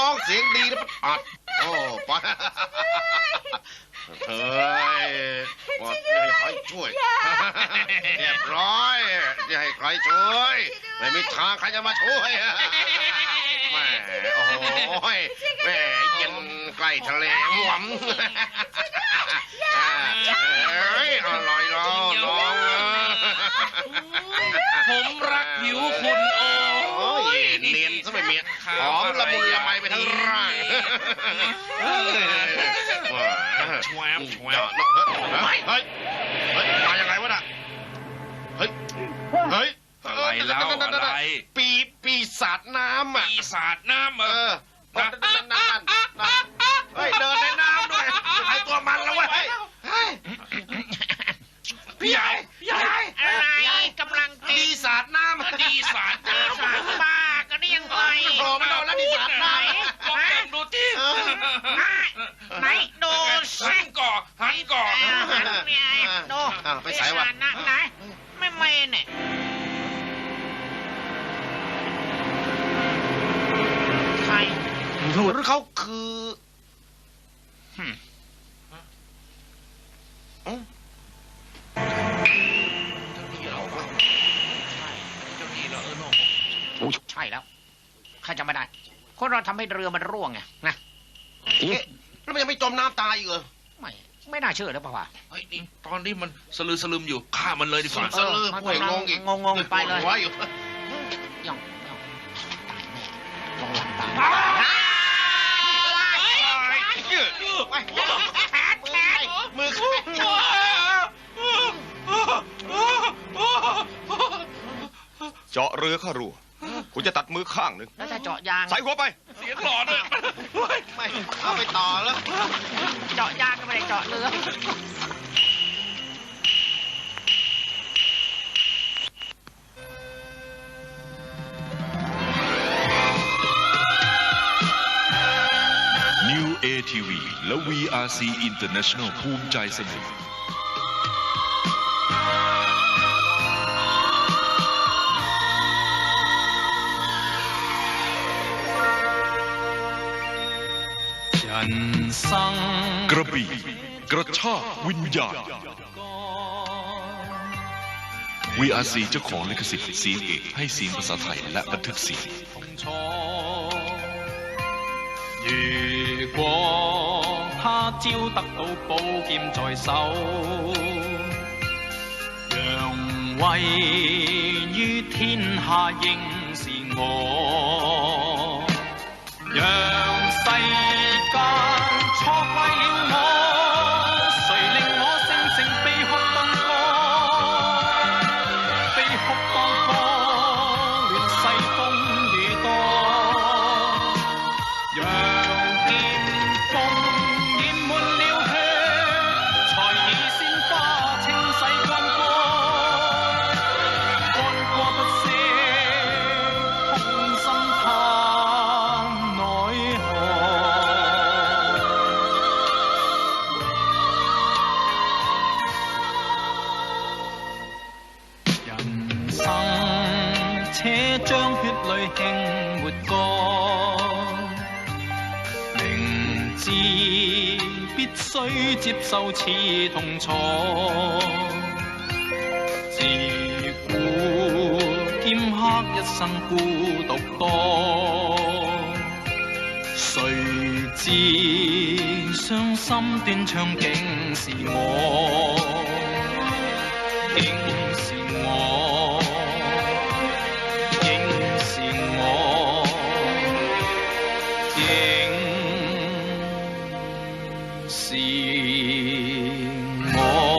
ร้องเสียงดีนะปัดโอ้ไปเฮ้ยว่าจะให้ใครช่วย เรียบร้อยจะให้ใครช่วย ไม่มีทางใครจะมาช่วยแหม่โอ้โหแหม่เย็นใกล้ทะเลหวมเอ้ยอร่อยน้องน้อง ผมรักผิวคุณโอ้ โอ้ยเนียนซะไม่มีหอมละมุนละไมไปทั้งร่างแชวบแชวบเฮ้ยเฮ้ยเฮ้ยมายังไงวะน่ะเฮ้ยเฮ้ยอะไรเล่าอะไรปีปีศาจน้ำอะปีศาจน้ำเออนั่นนั่นนั่นเฮ้ยเดินในน้ำด้วยไอตัวมันแล้วเว้ยเฮ้ยพี่ใหญ่พี่ใหญ่ อ่าไปสายวะนะไหนไม่ไม่เนี่ยใครหรือเขาคือใช่แล้วใครจะไม่ได้ คนเราทำให้เรือมันร่วงไงนะ เอ๊ะแล้วมันยังไม่จมน้ำตายอีกเหรอไม่ ไม่น่าเชื่อหรือเปล่าวะเฮ้ยนี่ตอนนี้มันสลือสลืมอยู่ฆ่ามันเลยดีกว่าสลือป่วยงงอีกงงๆไปเลยหัวอยู่ย่องย่องตายแน่ลงหลังตายมือเจาะเรือเข้ารั่วคุณจะตัดมือข้างหนึ่งแล้วถ้าเจาะยาง ใส่หัวไป เสียงหล่อด้วยไม่เอาไปต่อแล้ว เจาะยาง ก็ไม่ได้เจาะเรือ New ATV และ VRC International ภูมิใจเสนอกระบี่กระชากวิญญาณ VRC เจ้าของลิขสิทธิ์เสียงเอกให้เสียงภาษาไทยและบันทึกเสียง 如果他朝得到宝剑在手，让位于天下应是我， 且將血淚輕抹乾。明知必須接受此痛楚，自古剑客一生孤獨多，谁知傷心断肠竟是我，竟是我，是我。